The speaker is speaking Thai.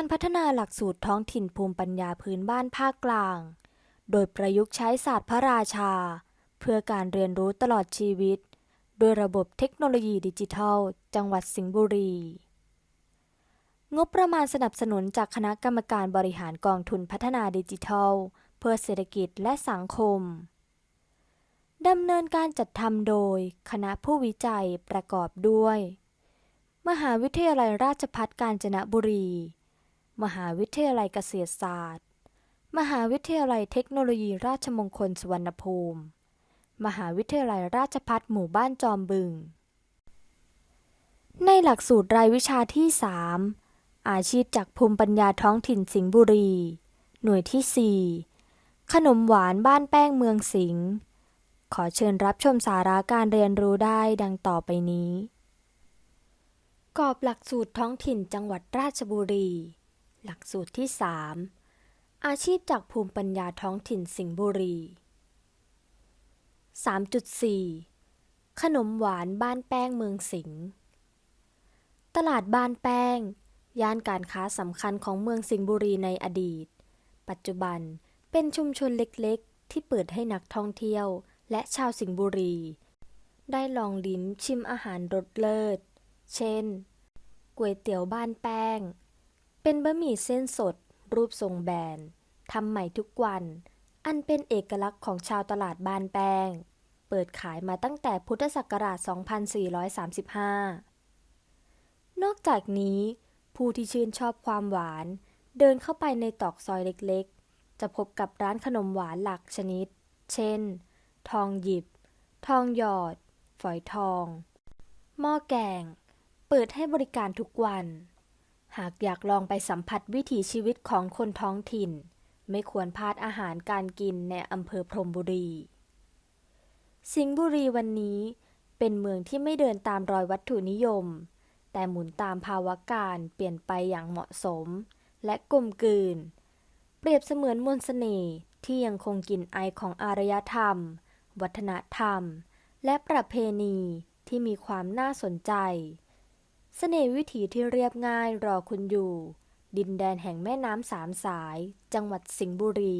การพัฒนาหลักสูตรท้องถิ่นภูมิปัญญาพื้นบ้านภาคกลาง โดยประยุกต์ใช้ศาสตร์พระราชา เพื่อการเรียนรู้ตลอดชีวิต โดยระบบเทคโนโลยีดิจิทัล จังหวัดสิงห์บุรี งบประมาณสนับสนุนจากคณะกรรมการบริหารกองทุนพัฒนาดิจิทัล เพื่อเศรษฐกิจและสังคมดำเนินการจัดทำโดยคณะผู้วิจัยประกอบด้วย มหาวิทยาลัยราชภัฏกาญจนบุรี มหาวิทยาลัยเกษตรศาสตร์ มหาวิทยาลัยเทคโนโลยีราชมงคลสุวรรณภูมิ มหาวิทยาลัยราชภัฏหมู่บ้านจอมบึง ในหลักสูตรรายวิชาที่ 3 อาชีพจากภูมิปัญญาท้องถิ่นสิงห์บุรี หน่วยที่ 4 ขนมหวานบ้านแป้งเมืองสิงห์ ขอเชิญรับชมสาระการเรียนรู้ได้ดังต่อไปนี้ กรอบหลักสูตรท้องถิ่นจังหวัดราชบุรี หลักสูตรที่ 3 อาชีพจากภูมิปัญญาท้องถิ่นสิงห์บุรี 3.4 ขนมหวานบ้านแป้งเมืองสิงห์ ตลาดบ้านแป้ง ย่านการค้าสำคัญของเมืองสิงห์บุรีในอดีต ปัจจุบันเป็นชุมชนเล็กๆ ที่เปิดให้นักท่องเที่ยว และชาวสิงห์บุรี ได้ลองลิ้มชิมอาหารรสเลิศ เช่น ก๋วยเตี๋ยวบ้านแป้ง เป็นบะหมี่เส้นสด รูปทรงแบนทำใหม่ทุกวัน อันเป็นเอกลักษณ์ของชาวตลาดบ้านแปงเปิดขายมาตั้งแต่พุทธศักราช 2435 นอกจากนี้ ผู้ที่ชื่นชอบความหวาน เดินเข้าไปในตอกซอยเล็กๆ จะพบกับร้านขนมหวานหลากชนิด เช่น ทองหยิบ ทองหยอด ฝอยทอง หม้อแกง เปิดให้บริการทุกวัน หากอยากลองไปสัมผัสวิถีชีวิตของคนท้องถิ่น ไม่ควรพลาดอาหารการกินในอำเภอพรมบุรี สิงห์บุรีวันนี้เป็นเมืองที่ไม่เดินตามรอยวัตถุนิยม แต่หมุนตามภาวะการเปลี่ยนไปอย่างเหมาะสม และกลมกลืน เปรียบเสมือนมนต์เสน่ห์ที่ยังคงกลิ่นไอของอารยธรรม วัฒนธรรม และประเพณีที่มีความน่าสนใจ เสน่ห์วิถีที่เรียบง่ายรอคุณอยู่ ดินแดนแห่งแม่น้ำสามสาย จังหวัดสิงห์บุรี